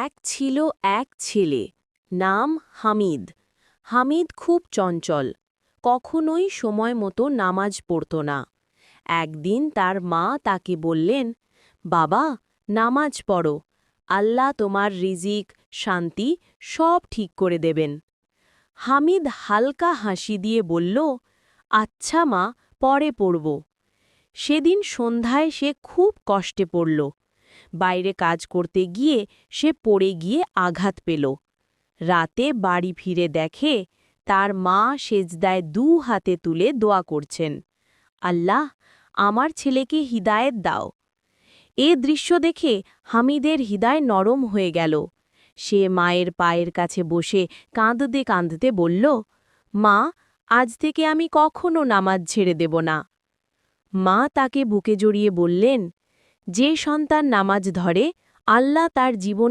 এক ছিল এক ছেলে, নাম হামিদ। হামিদ খুব চঞ্চল, কখনোই সময় মতো নামাজ পড়ত না। একদিন তার মা তাকে বললেন, বাবা, নামাজ পড়ো, আল্লাহ তোমার রিজিক, শান্তি সব ঠিক করে দেবেন। হামিদ হালকা হাসি দিয়ে বলল আচ্ছা মা, পরে পড়ব। সেদিন সন্ধ্যায় সে খুব কষ্টে পড়ল। বাইরে কাজ করতে গিয়ে সে পড়ে গিয়ে আঘাত পেল। রাতে বাড়ি ফিরে দেখে তার মা সেজদায় দু হাতে তুলে দোয়া করছেন, আল্লাহ, আমার ছেলেকে হিদায়েত দাও। এ দৃশ্য দেখে হামিদের হৃদয় নরম হয়ে গেল। সে মায়ের পায়ের কাছে বসে কাঁদতে কাঁদতে বলল, মা, আজ থেকে আমি কখনো নামাজ ছেড়ে দেব না। মা তাকে বুকে জড়িয়ে বললেন যে সন্তান নামাজ ধরে আল্লাহ তার জীবন